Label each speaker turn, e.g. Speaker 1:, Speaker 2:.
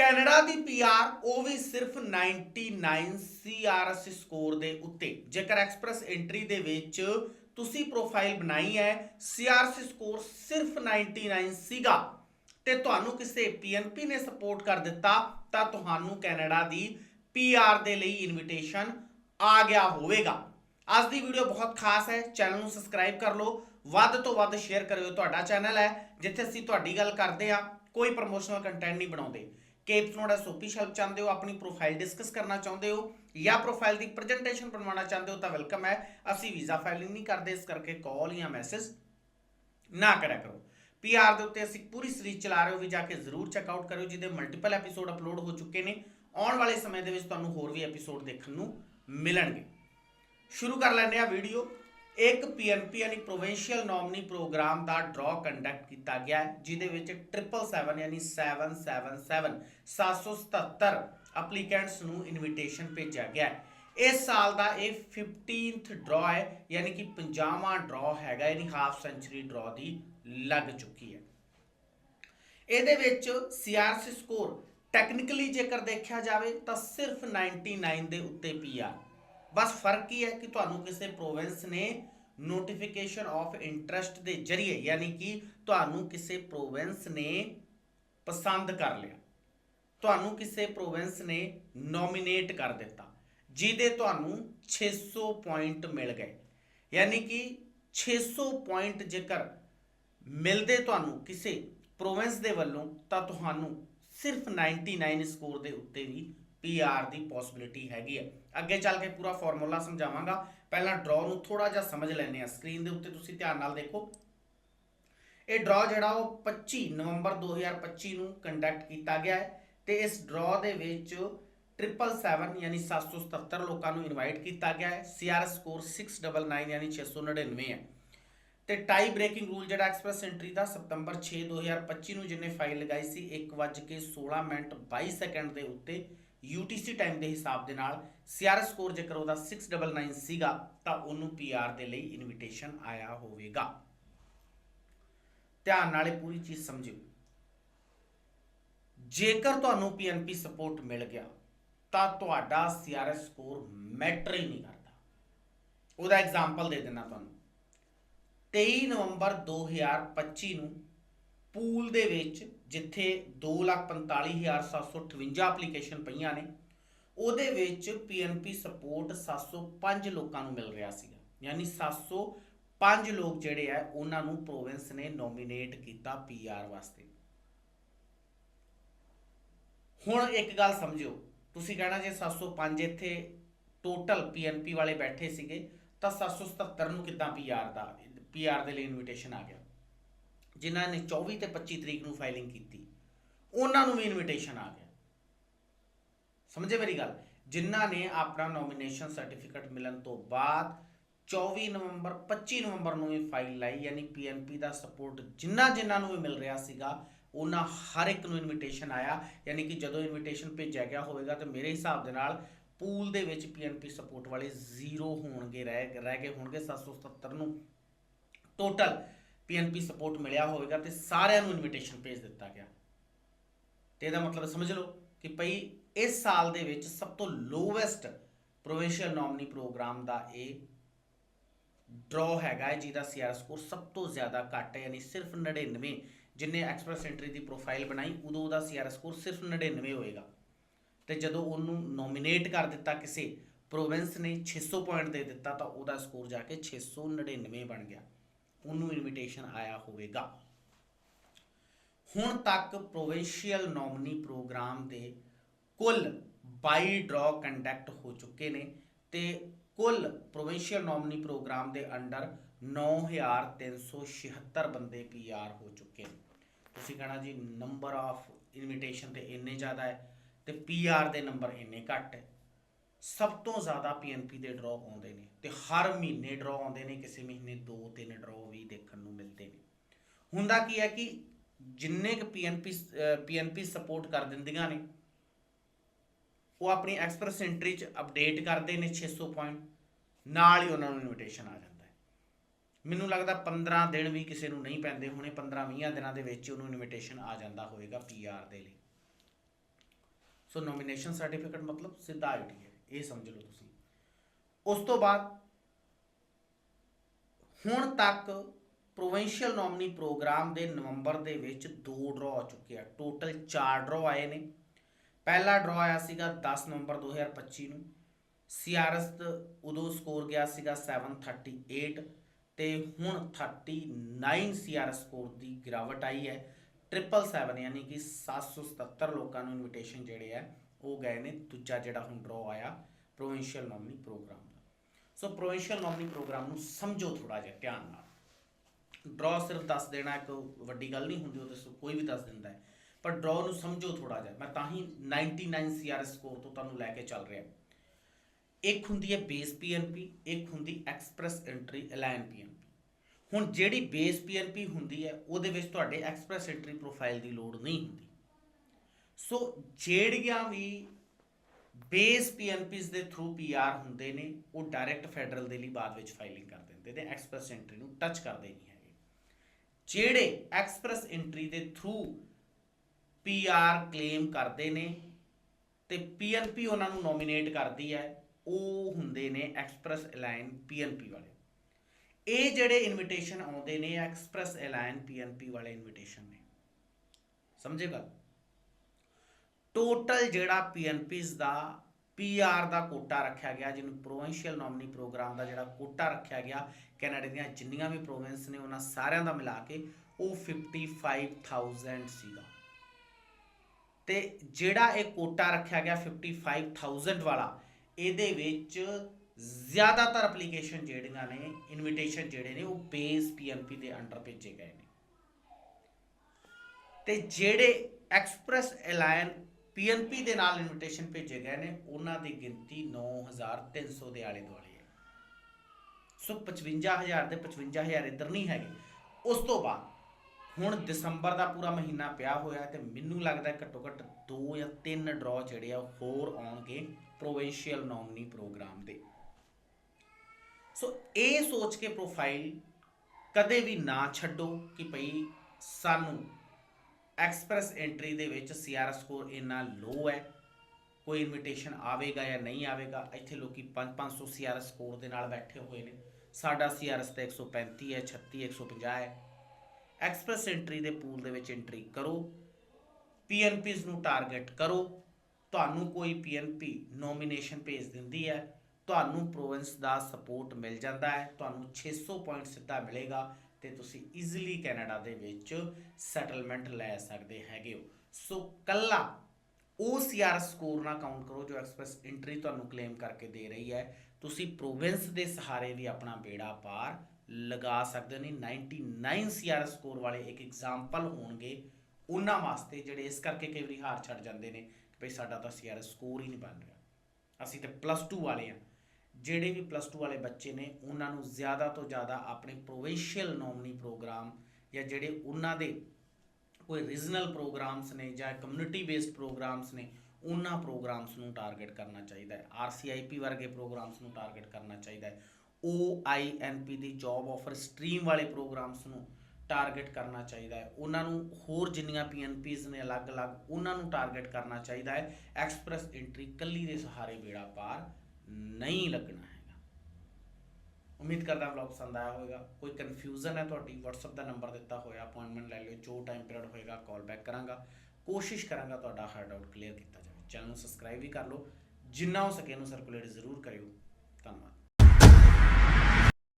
Speaker 1: Canada ਦੀ PR ਉਹ ਵੀ ਸਿਰਫ 99 CRS score ਦੇ ਉੱਤੇ। ਜੇਕਰ ਐਕਸਪ੍ਰੈਸ ਐਂਟਰੀ ਦੇ ਵਿੱਚ ਤੁਸੀਂ ਪ੍ਰੋਫਾਈਲ ਬਣਾਈ ਹੈ ਸੀਆਰਐਸ ਸਕੋਰ ਸਿਰਫ 99 ਸੀਗਾ ਤੇ ਤੁਹਾਨੂੰ ਕਿਸੇ ਪੀਐਨਪੀ ਨੇ ਸਪੋਰਟ ਕਰ ਦਿੱਤਾ, ਤਾਂ ਤੁਹਾਨੂੰ ਕੈਨੇਡਾ ਦੀ ਪੀਆਰ ਦੇ ਲਈ ਇਨਵੀਟੇਸ਼ਨ ਆ ਗਿਆ ਹੋਵੇਗਾ। ਅੱਜ ਦੀ ਵੀਡੀਓ ਬਹੁਤ ਖਾਸ ਹੈ ਚੈਨਲ ਨੂੰ ਸਬਸਕ੍ਰਾਈਬ ਕਰ ਲਓ। ਵੱਧ ਤੋਂ ਵੱਧ ਸ਼ੇਅਰ ਕਰਿਓ, ਤੁਹਾਡਾ ਚੈਨਲ ਹੈ, ਜਿੱਥੇ ਅਸੀਂ ਤੁਹਾਡੀ ਗੱਲ ਕਰਦੇ ਆ ਕੋਈ ਪ੍ਰੋਮੋਸ਼ਨਲ ਕੰਟੈਂਟ ਨਹੀਂ ਬਣਾਉਂਦੇ। ਕੇਪਸ ਨੋਡ ਐਸਓਪੀ ਹੈਲਪ ਚਾਹੁੰਦੇ ਹੋ, ਆਪਣੀ ਪ੍ਰੋਫਾਈਲ ਡਿਸਕਸ ਕਰਨਾ ਚਾਹੁੰਦੇ ਹੋ ਜਾਂ ਪ੍ਰੋਫਾਈਲ ਦੀ ਪ੍ਰੈਜੈਂਟੇਸ਼ਨ ਬਣਵਾਉਣਾ ਚਾਹੁੰਦੇ ਹੋ ਤਾਂ ਵੈਲਕਮ ਹੈ। ਅਸੀਂ ਵੀਜ਼ਾ ਫਾਈਲਿੰਗ ਨਹੀਂ ਕਰਦੇ, ਇਸ ਕਰਕੇ ਕਾਲ ਜਾਂ ਮੈਸੇਜ ਨਾ ਕਰਿਆ ਕਰੋ। ਪੀਆਰ ਦੇ ਉੱਤੇ ਅਸੀਂ ਪੂਰੀ ਸੀਰੀਜ਼ ਚਲਾ ਰਹੇ ਹੋ, ਵੀ ਜਾ ਕੇ ਜ਼ਰੂਰ ਚੈੱਕ ਆਊਟ ਕਰਿਓ, ਜਿਹਦੇ ਮਲਟੀਪਲ ਐਪੀਸੋਡ ਅਪਲੋਡ ਹੋ ਚੁੱਕੇ ਨੇ। ਆਉਣ ਵਾਲੇ ਸਮੇਂ ਦੇ ਵਿੱਚ ਤੁਹਾਨੂੰ ਹੋਰ ਵੀ ਐਪੀਸੋਡ ਦੇਖਣ ਨੂੰ ਮਿਲਣਗੇ। ਸ਼ੁਰੂ ਕਰ ਲੈਂਦੇ ਆ ਵੀਡੀਓ ਇੱਕ ਪੀਐਨਪੀ ਯਾਨੀ ਪ੍ਰੋਵਿੰਸ਼ੀਅਲ ਨੋਮਨੀ ਪ੍ਰੋਗਰਾਮ ਦਾ ਡਰਾਅ ਕੰਡਕਟ ਕੀਤਾ ਗਿਆ ਜਿਹਦੇ ਵਿੱਚ 777 ਯਾਨੀ 777 777 ਐਪਲੀਕੈਂਟਸ ਨੂੰ ਇਨਵੀਟੇਸ਼ਨ ਭੇਜਿਆ ਗਿਆ ਇਸ ਸਾਲ ਦਾ ਇਹ 15th ਡਰਾਅ ਹੈ, ਯਾਨੀ ਕਿ 50ਵਾਂ ਡਰਾਅ ਹੈਗਾ ਯਾਨੀ ਹਾਫ ਸੈਂਚਰੀ ਡਰਾਅ ਦੀ ਲੱਗ ਚੁੱਕੀ ਹੈ। ਇਹਦੇ ਵਿੱਚ ਸੀਆਰਸੀ ਸਕੋਰ ਟੈਕਨੀਕਲੀ ਜੇਕਰ ਦੇਖਿਆ ਜਾਵੇ, ਤਾਂ ਸਿਰਫ 99 ਦੇ ਉੱਤੇ ਪੀਆਰ ਬਸ ਫ਼ਰਕ ਹੀ ਹੈ ਕਿ ਤੁਹਾਨੂੰ ਕਿਸੇ ਪ੍ਰੋਵਿੰਸ ਨੇ ਨੋਟੀਫਿਕੇਸ਼ਨ ਆਫ ਇੰਟਰਸਟ ਦੇ ਜ਼ਰੀਏ, ਯਾਨੀ ਕਿ ਤੁਹਾਨੂੰ ਕਿਸੇ ਪ੍ਰੋਵਿੰਸ ਨੇ ਪਸੰਦ ਕਰ ਲਿਆ। ਤੁਹਾਨੂੰ ਕਿਸੇ ਪ੍ਰੋਵਿੰਸ ਨੇ ਨੋਮੀਨੇਟ ਕਰ ਦਿੱਤਾ, ਜਿਹਦੇ ਤੁਹਾਨੂੰ 600 ਪੁਆਇੰਟ ਮਿਲ ਗਏ। ਯਾਨੀ ਕਿ 600 ਪੁਆਇੰਟ ਜੇਕਰ ਮਿਲਦੇ ਤੁਹਾਨੂੰ ਕਿਸੇ ਪ੍ਰੋਵਿੰਸ ਦੇ ਵੱਲੋਂ, ਤਾਂ ਤੁਹਾਨੂੰ ਸਿਰਫ 99 ਸਕੋਰ ਦੇ ਉੱਤੇ ਵੀ ਪੀਆਰ ਦੀ ਪੋਸਿਬਿਲਿਟੀ ਹੈਗੀ ਹੈ ਅੱਗੇ ਚੱਲ ਕੇ ਪੂਰਾ ਫਾਰਮੂਲਾ ਸਮਝਾਵਾਂਗਾ। ਪਹਿਲਾਂ ਡਰਾਅ ਨੂੰ ਥੋੜਾ ਜਿਹਾ ਸਮਝ ਲੈਂਦੇ ਆ ਸਕਰੀਨ ਦੇ ਉੱਤੇ ਤੁਸੀਂ ਧਿਆਨ ਨਾਲ ਦੇਖੋ। ਇਹ ਡਰਾਅ ਜਿਹੜਾ ਉਹ 25 ਨਵੰਬਰ 2025 ਨੂੰ ਕੰਡਕਟ ਕੀਤਾ ਗਿਆ ਹੈ ਤੇ ਇਸ ਡਰਾਅ ਦੇ ਵਿੱਚ 777 ਯਾਨੀ 777 ਲੋਕਾਂ ਨੂੰ ਇਨਵਾਈਟ ਕੀਤਾ ਗਿਆ ਹੈ। ਸੀਆਰਐਸ ਸਕੋਰ 699 ਯਾਨੀ 699 ਹੈ। ਤੇ ਟਾਈ ਬ੍ਰੇਕਿੰਗ ਰੂਲ ਜਿਹੜਾ ਐਕਸਪ੍ਰੈਸ ਐਂਟਰੀ ਦਾ ਸਤੰਬਰ 6 2025 ਨੂੰ ਜਿਹਨੇ ਫਾਈਲ ਲਗਾਈ ਸੀ 1:16 ਮਿੰਟ 22 ਸੈਕਿੰਡ ਦੇ ਉੱਤੇ UTC ਟਾਈਮ ਦੇ ਹਿਸਾਬ ਦੇ ਨਾਲ ਸੀਆਰਐਸ ਸਕੋਰ ਜੇਕਰ ਉਹਦਾ 699 ਸੀਗਾ, ਤਾਂ ਉਹਨੂੰ ਪੀਆਰ ਦੇ ਲਈ ਇਨਵੀਟੇਸ਼ਨ ਆਇਆ ਹੋਵੇਗਾ। ਧਿਆਨ ਨਾਲ ਇਹ ਪੂਰੀ ਚੀਜ਼ ਸਮਝਿਓ। ਜੇਕਰ ਤੁਹਾਨੂੰ ਪੀਐਨਪੀ ਸਪੋਰਟ ਮਿਲ ਗਿਆ, ਤਾਂ ਤੁਹਾਡਾ ਸੀਆਰਐਸ ਸਕੋਰ ਮੈਟਰ ਹੀ ਨਹੀਂ ਕਰਦਾ। ਉਹਦਾ ਐਗਜ਼ਾਮਪਲ ਦੇ ਦਿੰਦਾ ਤੁਹਾਨੂੰ। 23 ਨਵੰਬਰ 2025 ਨੂੰ ਪੂਲ ਦੇ ਵਿੱਚ ਜਿੱਥੇ 245758 ਐਪਲੀਕੇਸ਼ਨ ਪਈਆਂ ਨੇ, ਉਹਦੇ ਵਿੱਚ ਪੀਐਨਪੀ ਸਪੋਰਟ 705 ਲੋਕਾਂ ਨੂੰ ਮਿਲ ਰਿਹਾ ਸੀਗਾ। ਯਾਨੀ 705 ਲੋਕ ਜਿਹੜੇ ਆ, ਉਹਨਾਂ ਨੂੰ ਪ੍ਰੋਵਿੰਸ ਨੇ ਨੋਮੀਨੇਟ ਕੀਤਾ ਪੀਆਰ ਵਾਸਤੇ। ਹੁਣ ਇੱਕ ਗੱਲ ਸਮਝਿਓ, ਤੁਸੀਂ ਕਹਿਣਾ ਜੇ 705 ਇੱਥੇ ਟੋਟਲ ਪੀਐਨਪੀ ਵਾਲੇ ਬੈਠੇ ਸੀਗੇ, ਤਾਂ 777 ਨੂੰ ਕਿੱਦਾਂ ਪੀਆਰ ਦਾ ਪੀਆਰ ਦੇ ਲਈ ਇਨਵੀਟੇਸ਼ਨ ਆ ਗਿਆ? ਜਿਨ੍ਹਾਂ ਨੇ 24 ਤੇ 25 ਤਰੀਕ ਨੂੰ ਫਾਈਲਿੰਗ ਕੀਤੀ, ਉਹਨਾਂ ਨੂੰ ਵੀ ਇਨਵੀਟੇਸ਼ਨ ਆ ਗਿਆ। ਸਮਝੇ ਮੇਰੀ ਗੱਲ? ਜਿਨ੍ਹਾਂ ਨੇ ਆਪਣਾ ਨੋਮੀਨੇਸ਼ਨ ਸਰਟੀਫਿਕੇਟ ਮਿਲਣ ਤੋਂ ਬਾਅਦ 24 ਨਵੰਬਰ 25 ਨਵੰਬਰ ਨੂੰ ਇਹ ਫਾਈਲ ਲਾਈ, ਯਾਨੀ ਪੀਐਨਪੀ ਦਾ ਸਪੋਰਟ ਜਿੰਨਾ ਜਿਨ੍ਹਾਂ ਨੂੰ ਵੀ ਮਿਲ ਰਿਹਾ ਸੀਗਾ, ਉਹਨਾਂ ਹਰ ਇੱਕ ਨੂੰ ਇਨਵੀਟੇਸ਼ਨ ਆਇਆ। ਯਾਨੀ ਕਿ ਜਦੋਂ ਇਨਵੀਟੇਸ਼ਨ ਭੇਜਿਆ ਗਿਆ ਹੋਵੇਗਾ ਤਾਂ ਮੇਰੇ ਹਿਸਾਬ ਦੇ ਨਾਲ ਪੂਲ ਦੇ ਵਿੱਚ ਪੀਐਨਪੀ ਸਪੋਰਟ ਵਾਲੇ ਜ਼ੀਰੋ ਹੋਣਗੇ, ਰਹਿ ਰਹਿ ਗਏ ਹੋਣਗੇ 777 ਨੂੰ। ਟੋਟਲ ਪੀਐਨਪੀ ਸਪੋਰਟ ਮਿਲਿਆ ਹੋਵੇਗਾ ਤੇ ਸਾਰਿਆਂ ਨੂੰ ਇਨਵੀਟੇਸ਼ਨ ਭੇਜ ਦਿੱਤਾ ਗਿਆ। ਤੇ ਇਹਦਾ ਮਤਲਬ ਸਮਝ ਲਓ ਕਿ ਭਈ ਇਸ ਸਾਲ ਦੇ ਵਿੱਚ ਸਭ ਤੋਂ ਲੋਵੈਸਟ ਪ੍ਰੋਵਿੰਸ਼ੀਅਲ ਨੋਮਨੀ ਪ੍ਰੋਗਰਾਮ ਦਾ ਇਹ ਡਰਾਅ ਹੈਗਾ ਹੈ, ਜਿਹਦਾ ਸੀਆਰ ਸਕੋਰ ਸਭ ਤੋਂ ਜ਼ਿਆਦਾ ਘੱਟ ਹੈ, ਯਾਨੀ ਸਿਰਫ 99 ਜਿੰਨੇ ਐਕਸਪ੍ਰੈਸ ਐਂਟਰੀ ਦੀ ਪ੍ਰੋਫਾਈਲ ਬਣਾਈ, ਉਦੋਂ ਉਹਦਾ ਸੀਆਰ ਸਕੋਰ ਸਿਰਫ 99 ਹੋਏਗਾ। ਤੇ ਜਦੋਂ ਉਹਨੂੰ ਨੋਮੀਨੇਟ ਕਰ ਦਿੱਤਾ ਕਿਸੇ ਪ੍ਰੋਵਿੰਸ ਨੇ 600 ਪੁਆਇੰਟ ਦੇ ਦਿੱਤਾ, ਤਾਂ ਉਹਦਾ ਸਕੋਰ ਜਾ ਕੇ 699 ਬਣ ਗਿਆ। ਉਹਨੂੰ ਇਨਵੀਟੇਸ਼ਨ ਆਇਆ ਹੋਵੇਗਾ। ਹੁਣ ਤੱਕ ਪ੍ਰੋਵਿੰਸ਼ੀਅਲ ਨੋਮਨੀ ਪ੍ਰੋਗਰਾਮ ਦੇ ਕੁੱਲ 22 ਡਰਾ ਕੰਡਕਟ ਹੋ ਚੁੱਕੇ ਨੇ ਤੇ ਕੁੱਲ ਪ੍ਰੋਵਿੰਸ਼ੀਅਲ ਨੋਮਨੀ ਪ੍ਰੋਗਰਾਮ ਦੇ ਅੰਡਰ 9376 ਬੰਦੇ ਪੀਆਰ ਹੋ ਚੁੱਕੇ ਨੇ। ਤੁਸੀਂ ਕਹਣਾ ਜੀ ਨੰਬਰ ਆਫ ਇਨਵੀਟੇਸ਼ਨ ਤੇ ਇੰਨੇ ਜ਼ਿਆਦਾ ਹੈ ਤੇ ਪੀਆਰ ਦੇ ਨੰਬਰ ਇੰਨੇ ਘੱਟ ਹੈ। ਸਭ ਤੋਂ ਜ਼ਿਆਦਾ ਪੀਐਨਪੀ ਦੇ ਡਰਾਅ ਆਉਂਦੇ ਨੇ ਤੇ ਹਰ ਮਹੀਨੇ ਡਰਾਅ ਆਉਂਦੇ ਨੇ, ਕਿਸੇ ਮਹੀਨੇ 2-3 ਡਰਾਅ ਵੀ ਦੇਖਣ ਨੂੰ ਮਿਲਦੇ ਨੇ। ਹੁੰਦਾ ਕੀ ਹੈ ਕਿ ਜਿੰਨੇ ਕੁ ਪੀਐਨਪੀ ਪੀਐਨਪੀ ਸਪੋਰਟ ਕਰ ਦਿੰਦੀਆਂ ਨੇ, ਉਹ ਆਪਣੀ ਐਕਸਪ੍ਰੈਸ ਐਂਟਰੀ ਚ ਅਪਡੇਟ ਕਰਦੇ ਨੇ 600 ਪੁਆਇੰਟ ਨਾਲ ਹੀ ਉਹਨਾਂ ਨੂੰ ਇਨਵੀਟੇਸ਼ਨ ਆ ਜਾਂਦਾ ਹੈ। ਮੈਨੂੰ ਲੱਗਦਾ 15 ਦਿਨ ਵੀ ਕਿਸੇ ਨੂੰ ਨਹੀਂ ਪੈਂਦੇ ਹੋਣੇ 15 20 ਦਿਨਾਂ ਦੇ ਵਿੱਚ ਉਹਨੂੰ ਇਨਵੀਟੇਸ਼ਨ ਆ ਜਾਂਦਾ ਹੋਵੇਗਾ ਪੀਆਰ ਦੇ ਲਈ। ਸੋ ਨੋਮੀਨੇਸ਼ਨ ਸਰਟੀਫਿਕੇਟ ਮਤਲਬ ਸਿੱਧਾ ਆਈਟੀ ਹੈ ਇਹ ਸਮਝ ਲਓ ਤੁਸੀਂ। ਉਸ ਤੋਂ ਬਾਅਦ ਹੁਣ ਤੱਕ ਪ੍ਰੋਵਿੰਸ਼ੀਅਲ ਨੋਮਨੀ ਪ੍ਰੋਗਰਾਮ ਦੇ ਨਵੰਬਰ ਦੇ ਵਿੱਚ ਦੋ ਡਰਾਅ ਆ ਚੁੱਕੇ ਆ। ਟੋਟਲ 4 ਡਰਾਅ ਆਏ ਨੇ। ਪਹਿਲਾ ਡਰਾਅ ਆਇਆ ਸੀਗਾ 10 ਨਵੰਬਰ 2025 ਨੂੰ। ਸੀਆਰਐਸ ਉਦੋਂ ਸਕੋਰ ਗਿਆ ਸੀਗਾ 738 ਤੇ ਹੁਣ 39 ਸੀਆਰਐਸ ਸਕੋਰ ਦੀ ਗਿਰਾਵਟ ਆਈ ਹੈ। 777 ਯਾਨੀ ਕਿ 777 ਲੋਕਾਂ ਨੂੰ ਇਨਵੀਟੇਸ਼ਨ ਜਿਹੜੇ ਆ ਉਹ ਗਏ ਨੇ, ਦੂਜਾ ਜਿਹੜਾ ਹੁਣ ਡਰਾਅ ਆਇਆ ਪ੍ਰੋਵਿੰਸ਼ੀਅਲ ਨੋਮਨੀ ਪ੍ਰੋਗਰਾਮ ਦਾ। ਸੋ ਪ੍ਰੋਵਿੰਸ਼ੀਅਲ ਨੋਮਨੀ ਪ੍ਰੋਗਰਾਮ ਨੂੰ ਸਮਝੋ ਥੋੜਾ ਜਿਹਾ ਧਿਆਨ ਨਾਲ। ਡਰਾਅ ਸਿਰਫ ਦੱਸ ਦੇਣਾ, ਇੱਕ ਵੱਡੀ ਗੱਲ ਨਹੀਂ ਹੁੰਦੀ, ਉਹ ਤਾਂ ਕੋਈ ਵੀ ਦੱਸ ਦਿੰਦਾ ਹੈ। ਪਰ ਡਰਾਅ ਨੂੰ ਸਮਝੋ ਥੋੜਾ ਜਿਹਾ। ਮੈਂ ਤਾਂ ਹੀ 99 ਸੀਆਰਐਸ ਸਕੋਰ ਤੋਂ ਤੁਹਾਨੂੰ ਲੈ ਕੇ ਚੱਲ ਰਿਹਾ। ਇੱਕ ਹੁੰਦੀ ਹੈ ਬੇਸ ਪੀਐਨਪੀ ਇੱਕ ਹੁੰਦੀ ਐਕਸਪ੍ਰੈਸ ਐਂਟਰੀ ਅਲਾਈਨ ਪੀਐਨਪੀ ਹੁਣ ਜਿਹੜੀ ਬੇਸ ਪੀਐਨਪੀ ਹੁੰਦੀ ਹੈ, ਉਹਦੇ ਵਿੱਚ ਤੁਹਾਡੇ ਐਕਸਪ੍ਰੈਸ ਐਂਟਰੀ ਪ੍ਰੋਫਾਈਲ ਦੀ ਲੋੜ ਨਹੀਂ ਹੁੰਦੀ। ਸੋ ਜਿਹੜੀਆਂ ਵੀ ਬੇਸ ਪੀਐਨਪੀਸ ਦੇ ਥਰੂ ਪੀਆਰ ਹੁੰਦੇ ਨੇ, ਉਹ ਡਾਇਰੈਕਟ ਫੈਡਰਲ ਦੇ ਲਈ ਬਾਅਦ ਵਿੱਚ ਫਾਈਲਿੰਗ ਕਰ ਦਿੰਦੇ ਨੇ ਐਕਸਪ੍ਰੈਸ ਐਂਟਰੀ ਨੂੰ ਟੱਚ ਕਰਦੇ ਨਹੀਂ ਹੈਗੇ। ਜਿਹੜੇ ਐਕਸਪ੍ਰੈਸ ਐਂਟਰੀ ਦੇ ਥਰੂ ਪੀਆਰ ਕਲੇਮ ਕਰਦੇ ਨੇ ਤੇ ਪੀਐਨਪੀ ਉਹਨਾਂ ਨੂੰ ਨੋਮੀਨੇਟ ਕਰਦੀ ਹੈ, ਉਹ ਹੁੰਦੇ ਨੇ ਐਕਸਪ੍ਰੈਸ ਅਲਾਈਨ ਪੀਐਨਪੀ ਵਾਲੇ। ਇਹ ਜਿਹੜੇ ਇਨਵੀਟੇਸ਼ਨ ਆਉਂਦੇ ਨੇ ਐਕਸਪ੍ਰੈਸ ਅਲਾਈਨ ਪੀਐਨਪੀ ਵਾਲੇ ਇਨਵੀਟੇਸ਼ਨ ਨੇ। ਸਮਝੇ ਗੱਲ? ਟੋਟਲ ਜਿਹੜਾ ਪੀਐਨਪੀਸ ਦਾ ਪੀਆਰ ਦਾ ਕੋਟਾ ਰੱਖਿਆ ਗਿਆ, ਜਿਹਨੂੰ ਪ੍ਰੋਵਿੰਸ਼ੀਅਲ ਨੋਮਨੀ ਪ੍ਰੋਗਰਾਮ ਦਾ ਜਿਹੜਾ ਕੋਟਾ ਰੱਖਿਆ ਗਿਆ ਕੈਨੇਡਾ ਦੀਆਂ ਜਿੰਨੀਆਂ ਵੀ ਪ੍ਰੋਵਿੰਸ ਨੇ ਉਹਨਾਂ ਸਾਰਿਆਂ ਦਾ ਮਿਲਾ ਕੇ ਉਹ 55000 ਸੀਗਾ। ਤੇ ਜਿਹੜਾ ਇਹ ਕੋਟਾ ਰੱਖਿਆ ਗਿਆ 55000 ਵਾਲਾ, ਇਹਦੇ ਵਿੱਚ ਜ਼ਿਆਦਾਤਰ ਐਪਲੀਕੇਸ਼ਨ ਜਿਹੜੀਆਂ ਨੇ ਇਨਵੀਟੇਸ਼ਨ ਜਿਹੜੇ ਨੇ, ਉਹ ਬੇਸ ਪੀਐਨਪੀ ਦੇ ਅੰਡਰ ਭੇਜੇ ਗਏ ਨੇ। ਤੇ ਜਿਹੜੇ ਐਕਸਪ੍ਰੈਸ ਅਲਾਈਨ ਪੀਐਨਪੀ ਦੇ ਨਾਲ ਇਨਵੀਟੇਸ਼ਨ ਭੇਜੇ ਗਏ ਨੇ, ਉਹਨਾਂ ਦੀ ਗਿਣਤੀ 9300 ਦੇ ਆਲੇ ਦੁਆਲੇ ਹੈ। ਸੋ 55000 ਦੇ 55000 ਇੱਧਰ ਨਹੀਂ ਹੈਗੇ। ਉਸ ਤੋਂ ਬਾਅਦ ਹੁਣ ਦਸੰਬਰ ਦਾ ਪੂਰਾ ਮਹੀਨਾ ਪਿਆ ਹੋਇਆ ਤੇ ਮੈਨੂੰ ਲੱਗਦਾ ਘੱਟੋ ਘੱਟ 2 ਜਾਂ 3 ਡਰਾਅ ਜਿਹੜੇ ਆ ਹੋਰ ਆਉਣਗੇ ਪ੍ਰੋਵਿੰਸ਼ੀਅਲ ਨੋਮਨੀ ਪ੍ਰੋਗਰਾਮ ਦੇ। ਸੋ ਇਹ ਸੋਚ ਕੇ ਪ੍ਰੋਫਾਈਲ ਕਦੇ ਵੀ ਨਾ ਛੱਡੋ ਕਿ ਭਈ ਸਾਨੂੰ ਐਕਸਪ੍ਰੈਸ ਐਂਟਰੀ ਦੇ ਵਿੱਚ ਸੀਆਰ ਸਕੋਰ ਇੰਨਾ ਲੋ ਹੈ, ਕੋਈ ਇਨਵੀਟੇਸ਼ਨ ਆਵੇਗਾ ਜਾਂ ਨਹੀਂ ਆਵੇਗਾ, ਇੱਥੇ ਲੋਕੀ 5-500 ਸੀਆਰ ਸਕੋਰ ਦੇ ਨਾਲ ਬੈਠੇ ਹੋਏ ਨੇ। ਸਾਡਾ ਸੀਆਰਐਸ ਤੇ 135 ਹੈ 36 150 ਹੈ। ਐਕਸਪ੍ਰੈਸ ਐਂਟਰੀ ਦੇ ਪੂਲ ਦੇ ਵਿੱਚ ਐਂਟਰੀ ਕਰੋ। ਪੀਐਨਪੀਸ ਨੂੰ ਟਾਰਗੇਟ ਕਰੋ। ਤੁਹਾਨੂੰ ਕੋਈ ਪੀਐਨਪੀ ਨੋਮੀਨੇਸ਼ਨ ਭੇਜ ਦਿੰਦੀ ਹੈ। ਤੁਹਾਨੂੰ ਪ੍ਰੋਵਿੰਸ ਦਾ ਸਪੋਰਟ ਮਿਲ ਜਾਂਦਾ ਹੈ। ਤੁਹਾਨੂੰ 600 ਪੁਆਇੰਟ ਸਿੱਧਾ ਮਿਲੇਗਾ। ਤੇ ਤੁਸੀਂ ਈਜ਼ੀਲੀ ਕੈਨੇਡਾ ਦੇ ਵਿੱਚ ਸੈਟਲਮੈਂਟ ਲੈ ਸਕਦੇ ਹੈਗੇ ਹੋ। ਸੋ ਕੱਲਾ ਉਹ ਸੀਆਰ ਸਕੋਰ ਨਾਲ ਕਾਊਂਟ ਕਰੋ ਜੋ ਐਕਸਪ੍ਰੈਸ ਐਂਟਰੀ ਤੁਹਾਨੂੰ ਕਲੇਮ ਕਰਕੇ ਦੇ ਰਹੀ ਹੈ। ਤੁਸੀਂ ਪ੍ਰੋਵਿੰਸ ਦੇ ਸਹਾਰੇ ਵੀ ਆਪਣਾ ਬੇੜਾ ਪਾਰ ਲਗਾ ਸਕਦੇ ਹੋ। ਨਹੀਂ 99 ਸੀਆਰ ਸਕੋਰ ਵਾਲੇ ਇੱਕ ਐਗਜ਼ਾਮਪਲ ਹੋਣਗੇ ਉਹਨਾਂ ਵਾਸਤੇ ਜਿਹੜੇ ਇਸ ਕਰਕੇ ਕਈ ਵਾਰੀ ਹਾਰ ਛੱਡ ਜਾਂਦੇ ਨੇ ਕਿ ਭਈ ਸਾਡਾ ਤਾਂ ਸੀਆਰ ਸਕੋਰ ਹੀ ਨਹੀਂ ਬਣ ਰਿਹਾ। ਅਸੀਂ ਤੇ ਪਲੱਸ 2 ਵਾਲੇ ਆ ਜਿਹੜੇ ਵੀ ਪਲੱਸ 2 ਵਾਲੇ ਬੱਚੇ ਨੇ, ਉਹਨਾਂ ਨੂੰ ਜ਼ਿਆਦਾ ਤੋਂ ਜ਼ਿਆਦਾ ਆਪਣੇ ਪ੍ਰੋਵਿੰਸ਼ੀਅਲ ਨੋਮਨੀ ਪ੍ਰੋਗਰਾਮ ਜਾਂ ਜਿਹੜੇ ਉਹਨਾਂ ਦੇ ਕੋਈ ਰੀਜਨਲ ਪ੍ਰੋਗਰਾਮਸ ਨੇ ਜਾਂ ਕਮਿਊਨਿਟੀ ਬੇਸਡ ਪ੍ਰੋਗਰਾਮਸ ਨੇ, ਉਹਨਾਂ ਪ੍ਰੋਗਰਾਮਸ ਨੂੰ ਟਾਰਗੇਟ ਕਰਨਾ ਚਾਹੀਦਾ ਹੈ। ਆਰਸੀਆਈਪੀ ਵਰਗੇ ਪ੍ਰੋਗਰਾਮਸ ਨੂੰ ਟਾਰਗੇਟ ਕਰਨਾ ਚਾਹੀਦਾ ਹੈ। OINP ਦੀ ਜੌਬ ਆਫਰ ਸਟਰੀਮ ਵਾਲੇ ਪ੍ਰੋਗਰਾਮਸ ਨੂੰ ਟਾਰਗੇਟ ਕਰਨਾ ਚਾਹੀਦਾ ਹੈ। ਉਹਨਾਂ ਨੂੰ ਹੋਰ ਜਿੰਨੀਆਂ ਪੀਐਨਪੀਜ਼ ਨੇ ਅਲੱਗ-ਅਲੱਗ, ਉਹਨਾਂ ਨੂੰ ਟਾਰਗੇਟ ਕਰਨਾ ਚਾਹੀਦਾ ਹੈ। ਐਕਸਪ੍ਰੈਸ ਐਂਟਰੀ ਕੱਲੀ ਦੇ ਸਹਾਰੇ ਬੇੜਾ ਪਾਰ ਨਹੀਂ ਲੱਗਣਾ ਹੈਗਾ। ਉਮੀਦ ਕਰਦਾ ਵਲੌਗ ਪਸੰਦ ਆਇਆ ਹੋਵੇਗਾ। ਕੋਈ ਕਨਫਿਊਜ਼ਨ ਹੈ ਤੁਹਾਡੀ, WhatsApp ਦਾ ਨੰਬਰ ਦਿੱਤਾ ਹੋਇਆ ਅਪਾਇੰਟਮੈਂਟ ਲੈ ਲਿਓ, ਜੋ ਟਾਈਮ ਪੀਰੀਅਡ ਹੋਏਗਾ ਕਾਲ ਬੈਕ ਕਰਾਂਗਾ। ਕੋਸ਼ਿਸ਼ ਕਰਾਂਗਾ ਤੁਹਾਡਾ ਹਰ ਡਾਊਟ ਕਲੀਅਰ ਕੀਤਾ ਜਾਵੇ। ਚੈਨਲ ਨੂੰ ਸਬਸਕ੍ਰਾਈਬ ਵੀ ਕਰ ਲਓ। ਜਿੰਨਾ ਹੋ ਸਕੇ ਇਹਨੂੰ ਸਰਕੂਲੇਟ ਜ਼ਰੂਰ ਕਰਿਓ। ਧੰਨਵਾਦ।